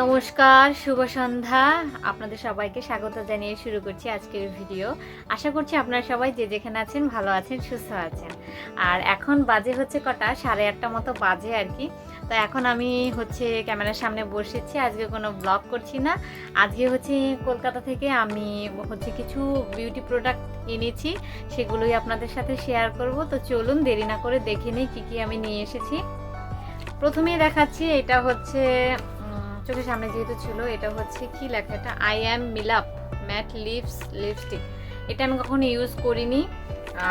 নমস্কার, শুভ সন্ধ্যা। আপনাদের সবাইকে স্বাগত জানিয়ে শুরু করছি আজকের ভিডিও। আশা করছি আপনারা সবাই যে যেখানে আছেন, ভালো আছেন, সুস্থ আছেন। আর এখন বাজে হচ্ছে কটা? সাড়ে আটটা মতো বাজে আর কি। তো এখন আমি হচ্ছে ক্যামেরার সামনে বসেছি। আজকে কোনো ব্লগ করছি না। আজকে হচ্ছে কলকাতা থেকে আমি হচ্ছে কিছু বিউটি প্রোডাক্ট এনেছি। সেগুলোই আপনাদের সাথে শেয়ার করব। তো চলুন দেরি না করে দেখে নিই কী কী আমি নিয়ে এসেছি। প্রথমেই দেখাচ্ছি, এটা হচ্ছে চোখের সামনে যেহেতু ছিল, এটা হচ্ছে কি লেখা এটা I am Milap matte lips lipstick এটা আমি কখনো ইউজ করিনি।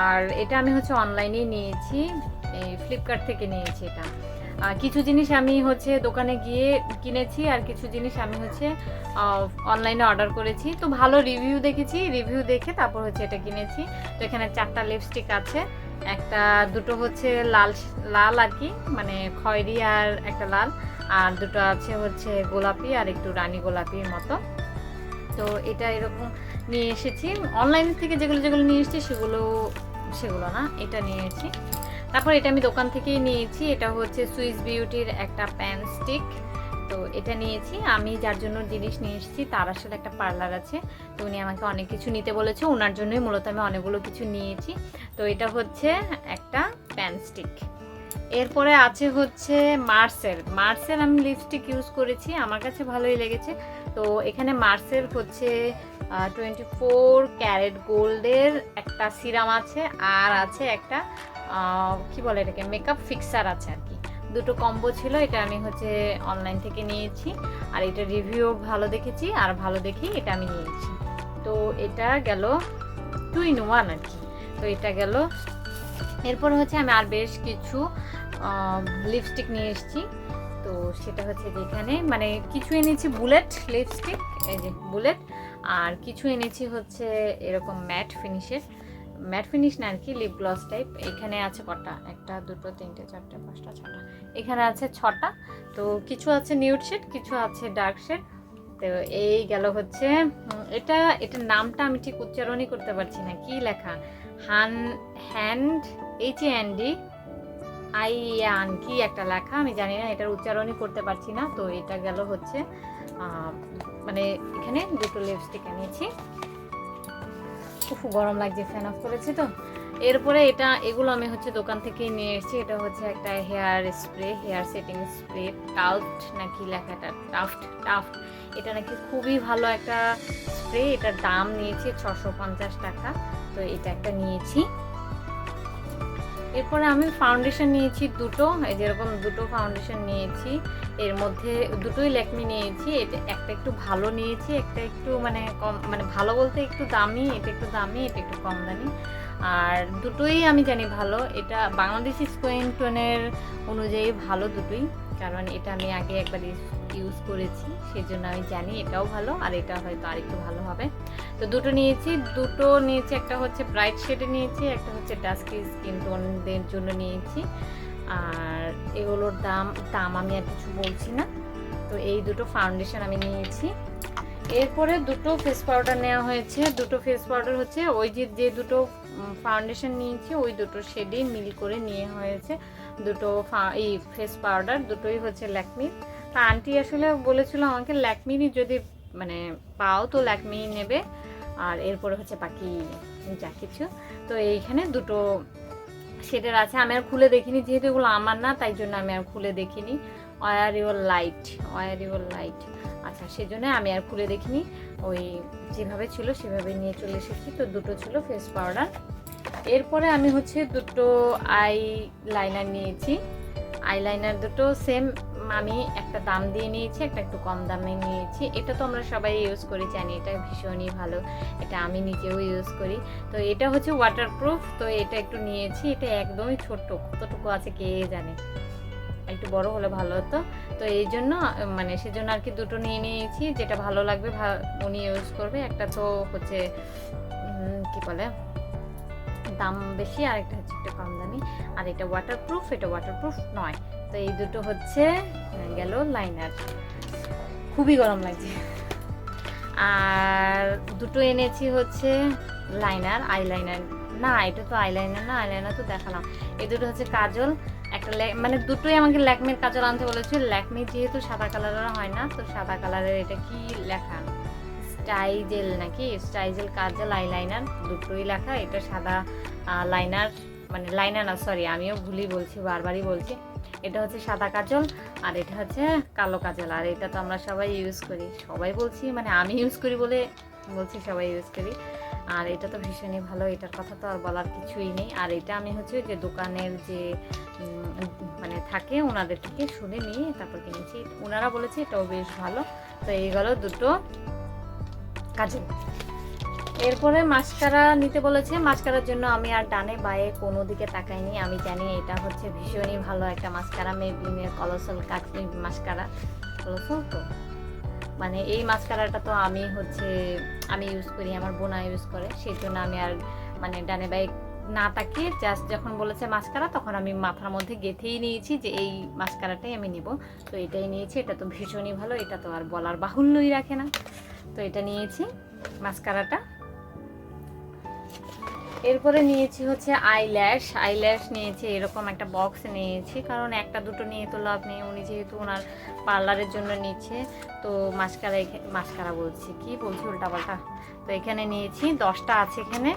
আর এটা আমি হচ্ছে অনলাইনেই নিয়েছি, এই ফ্লিপকার্ট থেকে নিয়েছি এটা। কিছু জিনিস আমি হচ্ছে দোকানে গিয়ে কিনেছি, আর কিছু জিনিস আমি হচ্ছে অনলাইনে অর্ডার করেছি। তো ভালো রিভিউ দেখেছি রিভিউ দেখে তারপর হচ্ছে এটা কিনেছি। তো এখানে চারটা লিপস্টিক আছে, একটা দুটো হচ্ছে লাল লাল আর কি মানে খয়েরি আর একটা লাল। আর দুটো আছে হচ্ছে গোলাপি আর একটু রানী গোলাপির মতো। তো এটা এরকম নিয়ে এসেছি। অনলাইন থেকে যেগুলো যেগুলো নিয়ে এসেছি সেগুলো সেগুলো না, এটা নিয়েছি তারপর এটা আমি দোকান থেকেই নিয়েছি। এটা হচ্ছে সুইস বিউটির একটা প্যান স্টিক তো এটা নিয়েছি। আমি যার জন্য জিনিস নিয়ে এসেছি তার আসলে একটা পার্লার আছে। তো উনি আমাকে অনেক কিছু নিতে বলেছে। ওনার জন্যই মূলত আমি অনেকগুলো কিছু নিয়েছি। তো এটা হচ্ছে একটা প্যান স্টিক এরপরে আছে হচ্ছে মার্সের মার্সের আমি লিপস্টিক ইউজ করেছি, আমার কাছে ভালোই লেগেছে। তো এখানে মার্সের হচ্ছে টোয়েন্টি ফোর ক্যারেট গোল্ডের একটা সিরাম আছে, আর আছে একটা কি বলে এটাকে মেকআপ ফিক্সার আছে আর কি। দুটো কম্বো ছিল, এটা আমি হচ্ছে অনলাইন থেকে নিয়েছি, আর এটা রিভিউ ভালো দেখেছি, আর ভালো দেখেই এটা আমি নিয়েছি। তো এটা গেল টু ইন ওয়ান আর কি। তো এটা গেল এরপর হচ্ছে আমি আর বেশ কিছু লিপস্টিক নিয়ে এসেছি। তো সেটা হচ্ছে যেখানে মানে কিছু এনেছি বুলেট লিপস্টিক এই যে বুলেট, আর কিছু এনেছি হচ্ছে এরকম ম্যাট ফিনিশের ম্যাট ফিনিশ না আর কি লিপ গ্লস টাইপ এখানে আছে কটা? একটা, দুটো, তিনটে, চারটে, পাঁচটা, ছটা। এখানে আছে ছটা। তো কিছু আছে নিউড শেড কিছু আছে ডার্ক শেড তো এই গেল হচ্ছে এটা, এটার নামটা আমি ঠিক উচ্চারণই করতে পারছি না, কি লেখা? হান, hand H N D I আন কি একটা লেখা, আমি জানি না, এটার উচ্চারণই করতে পারছি না, তো এটা গেল হচ্ছে মানে এখানে দুটো লিপস্টিক এনেছি। খুব গরম লাগছে ফ্যান অফ করেছি তো। এরপরে এটা, এগুলো আমি হচ্ছে দোকান থেকেই নিয়ে এসেছি। এটা হচ্ছে একটা hair spray, hair setting spray, Taft নাকি লেখাটা? Taft Taft. এটা নাকি খুবই ভালো একটা স্প্রে। এটার দাম নিয়েছি ছশো পঞ্চাশ টাকা। তো এটা একটা নিয়েছি। এরপরে আমি ফাউন্ডেশন নিয়েছি দুটো। যেরকম দুটো ফাউন্ডেশন নিয়েছি, এর মধ্যে দুটোই ল্যাকমি নিয়েছি। এটা একটা একটু ভালো নিয়েছি, একটা একটু মানে কম মানে ভালো বলতে একটু দামি, এটা একটু দামি, এটা একটু কম দামি। আর দুটোই আমি জানি ভালো। এটা বাংলাদেশি স্কোয়েন টোনের অনুযায়ী ভালো দুটোই, কারণ এটা আমি আগে একবার ইউজ করেছি সেই জন্য আমি জানি এটাও ভালো আর এটা হয়তো আরেকটু ভালো হবে। তো দুটো নিয়েছি দুটো নিয়েছি, একটা হচ্ছে ব্রাইট শেডে নিয়েছি, একটা হচ্ছে ডাস্কি স্কিন টোনদের জন্য নিয়েছি। আর এগুলোর দাম দাম আমি আর কিছু বলছি না। তো এই দুটো ফাউন্ডেশন আমি নিয়েছি। এরপরে দুটো ফেস পাউডার নেওয়া হয়েছে। দুটো ফেস পাউডার হচ্ছে ওই যে যে দুটো ফাউন্ডেশন নিয়েছি, ওই দুটো শেডেই মিল করে নিয়ে হয়েছে। দুটো এই ফেস পাউডার দুটোই হচ্ছে ল্যাকমির তা আন্টি আসলে বলেছিল আমাকে ল্যাকমিরই যদি মানে পাও তো ল্যাকমি নেবে। আর এরপরে হচ্ছে বাকি যা কিছু। তো এইখানে দুটো শেডের আছে। আমি আর খুলে দেখিনি, যেহেতু এগুলো আমার না, তাই জন্য আমি আর খুলে দেখিনি। Are your light are your light আচ্ছা সেজন্য আমি আর খুলে দেখিনি। ওই যেভাবে ছিল সেভাবে নিয়ে চলে এসেছি। তো দুটো ছিল ফেস পাউডার এরপরে আমি হচ্ছে দুটো আই লাইনার নিয়েছি। আইলাইনার দুটো সেম আমি একটা দাম দিয়ে নিয়েছি, একটা একটু কম দামে নিয়েছি। এটা তো আমরা সবাই ইউজ করি, জানি এটা ভীষণই ভালো। এটা আমি নিজেও ইউজ করি। তো এটা হচ্ছে ওয়াটারপ্রুফ তো এটা একটু নিয়েছি। এটা একদমই ছোট্ট, কতটুকু আছে কে জানে। একটু বড় হলে ভালো হতো। তো এই জন্য মানে সেজন্য আর কি দুটো নিয়ে নিয়েছি। যেটা ভালো লাগবে উনি ইউজ করবে। একটা তো হচ্ছে কি বলে? দাম বেশি, আর একটা হচ্ছে একটু কম দামি। আর এটা ওয়াটারপ্রুফ এটা ওয়াটারপ্রুফ নয়। তো এই দুটো হচ্ছে গেল লাইনার খুবই গরম লাগছে। আর দুটো এনেছি হচ্ছে লাইনার আইলাইনার না, এটা তো আইলাইনার না আইলাইনার তো দেখালাম। এই দুটো হচ্ছে কাজল। একটা মানে দুটোই আমাকে ল্যাকমির কাজল আনতে বলেছে ল্যাকমি যেহেতু সাদা কালারের হয় না, তো সাদা কালারের এটা কি লেখা? স্টাইজেল নাকি? স্টাইজেল, কাজল আইলাইনার দুটোই লেখা। এটা সাদা লাইনার মানে লাইনার না সরি আমিও ভুলই বলছি, বারবারই বলছি। এটা হচ্ছে সাদা কাজল আর এটা হচ্ছে কালো কাজল। আর এটা তো আমরা সবাই ইউজ করি। সবাই বলছি মানে আমি ইউজ করি বলে বলছি, সবাই ইউজ করি। আর এটা তো ভীষণই ভালো, এটার কথা তো আর বলার কিছুই নেই। আর এটা আমি হচ্ছে যে দোকানের যে মানে থাকে ওনাদের থেকে শুনে নিয়ে তারপর কিনেছি। ওনারা বলেছে এটাও বেশ ভালো। তো এই গেল দুটো কাজে। এরপরে মাস্কারা নিতে বলেছে। মাস্কারার জন্য আমি আর ডানে বায়ে কোনো দিকে তাকাইনি। আমি জানি এটা হচ্ছে ভীষণই ভালো একটা মাস্কারা। মেবিনের কলসল কাটনি মাস্কারা। কলসল তো? মানে এই মাস্কারাটা তো আমি হচ্ছে, আমি ইউজ করি, আমার বোনা ইউজ করে। সেই জন্য আমি আর মানে ডানে বাইক না তাকিয়ে জাস্ট যখন বলেছে মাস্কারা, তখন আমি মাথার মধ্যে গেঁথেই নিয়েছি যে এই মাস্কারাটাই আমি নিব। তো এটাই নিয়েছি, এটা তো ভীষণই ভালো, এটা তো আর বলার বাহুল্যই রাখে না। তো এটা নিয়েছি মাস্কারাটা। এরপরে নিয়েছি হচ্ছে আইল্যাশ। আইল্যাশ নিয়েছি, এরকম একটা বক্স নিয়েছি। কারণ একটা দুটো নিয়ে তো লাভ নেই। উনি যেহেতু ওনার পার্লারের জন্য নিচ্ছে, তো মাস্কারা মাস্কারা বলছি। কি বলছি উল্টাপাল্টা? তো এখানে নিয়েছি, দশটা আছে এখানে।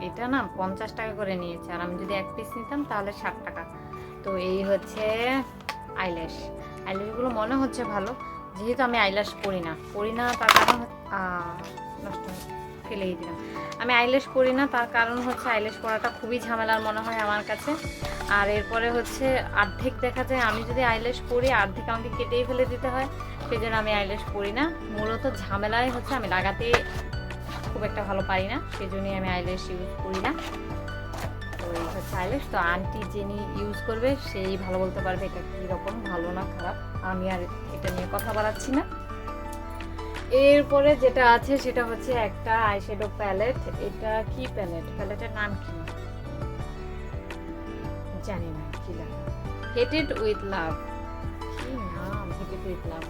এটা না পঞ্চাশ টাকা করে নিয়েছে। আর আমি যদি এক পিস নিতাম তাহলে ষাট টাকা। তো এই হচ্ছে আইল্যাশ। আইল্যাশগুলো মনে হচ্ছে ভালো। যেহেতু আমি আইল্যাশ করি না। করি না তার কারণ নষ্ট হয়ে- ফেলেই দিলাম। আমি আইল্যাশ করি না, তার কারণ হচ্ছে আইল্যাশ করাটা খুবই ঝামেলার মনে হয় আমার কাছে। আর এরপরে হচ্ছে অর্ধেক দেখা যায় আমি যদি আইল্যাশ করি অর্ধেক আমাকে কেটেই ফেলে দিতে হয় সেই জন্য আমি আইল্যাশ করি না। মূলত ঝামেলায় হচ্ছে আমি লাগাতে খুব একটা ভালো পারি না সেই জন্যই আমি আইল্যাশ ইউজ করি না। তো এই হচ্ছে আইল্যাশ তো আন্টি যিনি ইউজ করবে, সেই ভালো বলতে পারবে এটা কীরকম, ভালো না খারাপ। আমি আর এটা নিয়ে কথা বাড়াচ্ছি না। এরপরে যেটা আছে সেটা হচ্ছে একটা আইশ্যাডো প্যালেট এটা কি প্যালেট প্যালেটের নাম কি? জানি না, কি হেটেড উইথ লাভ কি নাম? হেটেড উইথ লাভ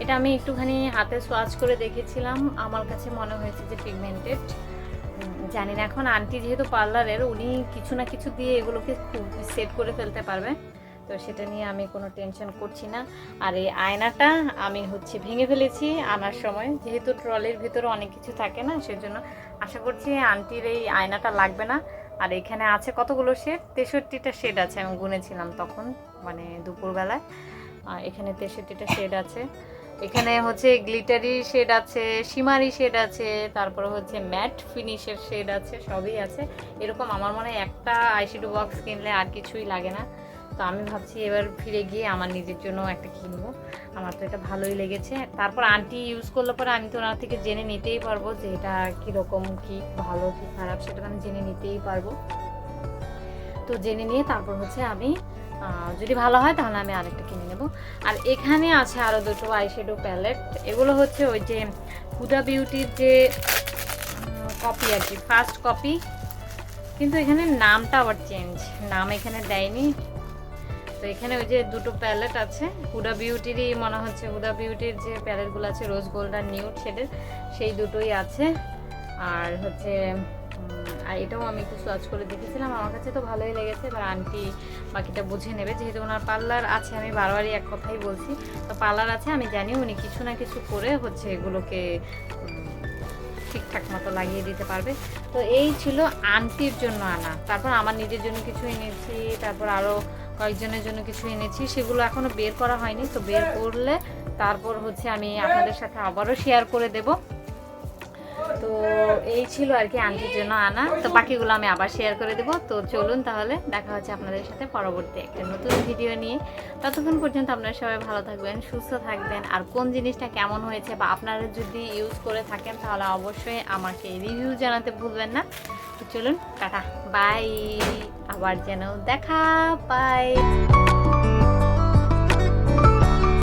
এটা আমি একটুখানি হাতে সোয়াচ করে দেখেছিলাম। আমার কাছে মনে হয়েছে যে পিগমেন্টেড জানি না এখন। আন্টি যেহেতু পার্লারের উনি কিছু না কিছু দিয়ে এগুলোকে খুব সেট করে ফেলতে পারবে। তো সেটা নিয়ে আমি কোনো টেনশন করছি না। আর এই আয়নাটা আমি হচ্ছে ভেঙে ফেলেছি আনার সময়। যেহেতু ট্রলির ভিতরে অনেক কিছু থাকে না, সেজন্য আশা করছি আন্টির এই আয়নাটা লাগবে না। আর এখানে আছে কতগুলো শেড তেষট্টিটা শেড আছে, আমি গুনেছিলাম তখন মানে দুপুরবেলায়। এখানে তেষট্টিটা শেড আছে। এখানে হচ্ছে গ্লিটারি শেড আছে সিমারি শেড আছে, তারপরে হচ্ছে ম্যাট ফিনিশের শেড আছে, সবই আছে। এরকম আমার মনে হয় একটা আইশ্যাডো বক্স কিনলে আর কিছুই লাগে না। তো আমি ভাবছি এবার ফিরে গিয়ে আমার নিজের জন্য একটা কিনবো। আমার তো এটা ভালোই লেগেছে। তারপর আন্টি ইউজ করলে পরে আমি তো ওনার থেকে জেনে নিতেই পারব যে এটা কীরকম, কী ভালো, কী খারাপ, সেটা আমি জেনে নিতেই পারব। তো জেনে নিয়ে তারপর হচ্ছে আমি যদি ভালো হয় তাহলে আমি আরেকটা কিনে নেব। আর এখানে আছে আরও দুটো আইশ্যাডো প্যালেট এগুলো হচ্ছে ওই যে হুদা বিউটির যে কপি আর কি ফার্স্ট কপি কিন্তু এখানে নামটা আবার চেঞ্জ নাম এখানে দেয়নি। তো এখানে ওই যে দুটো প্যালেট আছে। হুডা বিউটিরই মনে হচ্ছে হুডা বিউটির যে প্যালেটগুলো আছে, রোজ গোল্ড আর নিউড শেডের, সেই দুটোই আছে। আর হচ্ছে আর এটাও আমি একটু সোয়াচ করে দেখেছিলাম, আমার কাছে তো ভালোই লেগেছে। এবার আন্টি বাকিটা বুঝে নেবে, যেহেতু ওনার পার্লার আছে, আমি বারবারই এক কথাই বলছি। তো পার্লার আছে, আমি জানি উনি কিছু না কিছু করে হচ্ছে এগুলোকে ঠিকঠাক মতো লাগিয়ে দিতে পারবে। তো এই ছিল আন্টির জন্য আনা। তারপর আমার নিজের জন্য কিছু এনেছি তারপর আরও কয়েকজনের জন্য কিছু এনেছি, সেগুলো এখনও বের করা হয়নি, তো বের করলে তারপর হচ্ছে আমি আপনাদের সাথে আবারও শেয়ার করে দেব। তো এই ছিল আর কি আন্টির জন্য আনা, তো বাকিগুলো আমি আবার শেয়ার করে দেব। তো চলুন তাহলে, দেখা হচ্ছে আপনাদের সাথে পরবর্তী একটা নতুন ভিডিও নিয়ে। ততক্ষণ পর্যন্ত আপনারা সবাই ভালো থাকবেন, সুস্থ থাকবেন, আর কোন জিনিসটা কেমন হয়েছে বা আপনারা যদি ইউজ করে থাকেন, তাহলে অবশ্যই আমাকে রিভিউ জানাতে ভুলবেন না। তো চলুন, টাটা বাই আবার যেন দেখা বাই